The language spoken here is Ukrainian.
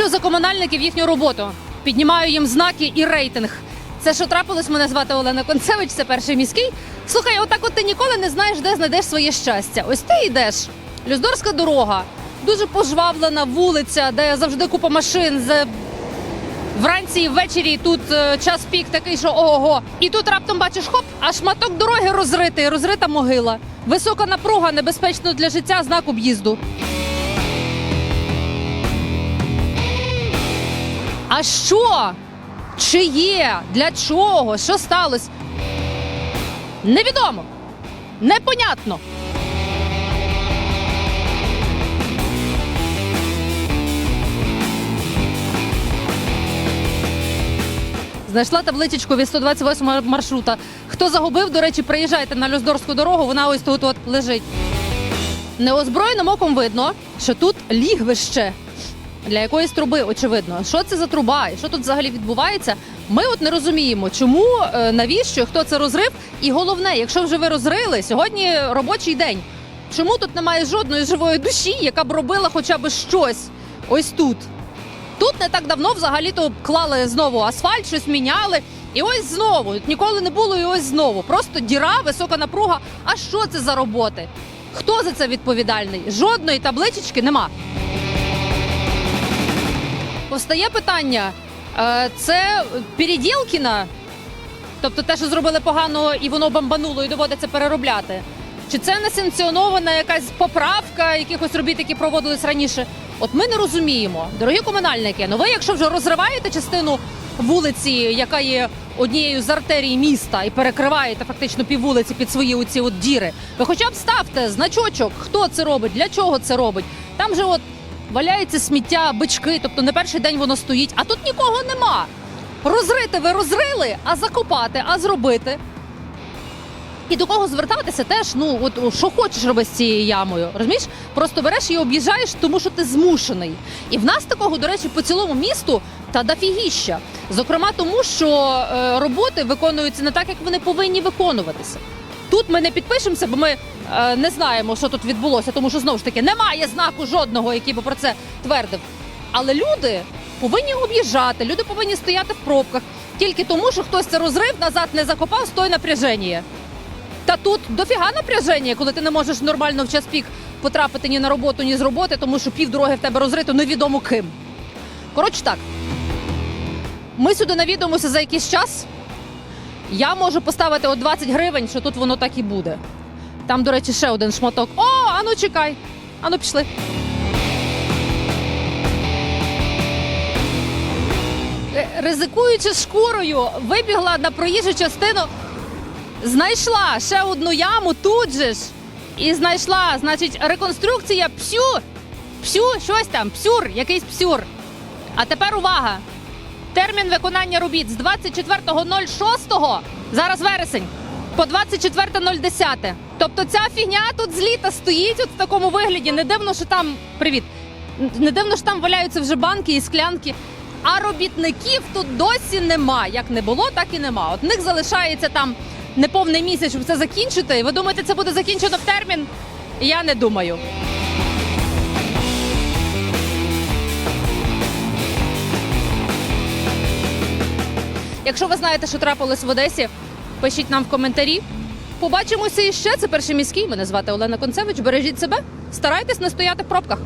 Роблю за комунальників їхню роботу. Піднімаю їм знаки і рейтинг. Це що трапилось, мене звати Олена Концевич, це перший міський. Слухай, отак от ти ніколи не знаєш, де знайдеш своє щастя. Ось ти йдеш. Люздорська дорога, дуже пожвавлена вулиця, де завжди купа машин. Вранці і ввечері тут е, час пік такий, що ого. І тут раптом бачиш хоп, а шматок дороги розритий, розрита могила. Висока напруга, небезпечно для життя, знак об'їзду. А що? Чи є? Для чого? Що сталося? Невідомо. Непонятно. Знайшла табличечку від 128 маршрута. Хто загубив, до речі, приїжджайте на Люздорську дорогу, вона ось тут от лежить. Неозброєним оком видно, що тут лігвище для якоїсь труби, очевидно. Що це за труба і що тут взагалі відбувається? Ми от не розуміємо, чому, е, навіщо, хто це розрив. І головне, якщо вже ви розрили, сьогодні робочий день. Чому тут немає жодної живої душі, яка б робила хоча б щось ось тут? Тут не так давно взагалі-то клали знову асфальт, щось міняли. І ось знову ніколи не було, і ось знову. Просто діра, висока напруга. А що це за роботи? Хто за це відповідальний? Жодної табличечки нема. Постає питання: е, це Переділкіна, тобто те, що зробили погано, і воно бамбануло, і доводиться переробляти. Чи це несанкціонована якась поправка якихось робіт, які проводились раніше? От ми не розуміємо, дорогі комунальники. Ну ви, якщо вже розриваєте частину вулиці, яка є однією з артерій міста, і перекриваєте фактично піввулиці під свої оці от діри, ви хоча б ставте значочок, хто це робить, для чого це робить. Там же от валяється сміття, бички, тобто не перший день воно стоїть, а тут нікого нема. Розрити ви розрили, а закопати, а зробити. І до кого звертатися теж, ну от що хочеш роби з цією ямою. Розумієш? Просто береш і об'їжджаєш, тому що ти змушений. І в нас такого, до речі, по цілому місту та дофігіща. Зокрема, тому що е, роботи виконуються не так, як вони повинні виконуватися. Тут ми не підпишемося, бо ми е, не знаємо, що тут відбулося, тому що знову ж таки немає знаку жодного, який би про це твердив. Але люди повинні об'їжджати, люди повинні стояти в пробках тільки тому, що хтось це розрив, назад не закопав, стой напряження. Та тут дофіга напряження, коли ти не можеш нормально в час пік потрапити ні на роботу, ні з роботи, тому що півдороги в тебе розрито невідомо ким. Коротше так. Ми сюди навідомося за якийсь час. Я можу поставити от 20 гривень, що тут воно так і буде. Там, до речі, ще один шматок. О, ану чекай. Ану пішли. Е, Ризикуючи шкурою, вибігла на проїжджу частину, знайшла ще одну яму тут же ж. І знайшла, значить, реконструкція псю. Псю, щось там, псюр, якийсь псюр. А тепер увага! Термін виконання робіт з 24.06, зараз вересень, по 24.010. Тобто ця фігня тут з літа стоїть от в такому вигляді. Не дивно, що там привіт. Не дивно, що там валяються вже банки і склянки. А робітників тут досі нема. Як не було, так і нема. От них залишається там неповний місяць, щоб це закінчити. Ви думаєте, це буде закінчено в термін? Я не думаю. Якщо ви знаєте, що трапилось в Одесі, пишіть нам в коментарі. Побачимося іще. Це перший міський. Мене звати Олена Концевич. Бережіть себе, старайтесь не стояти в пробках.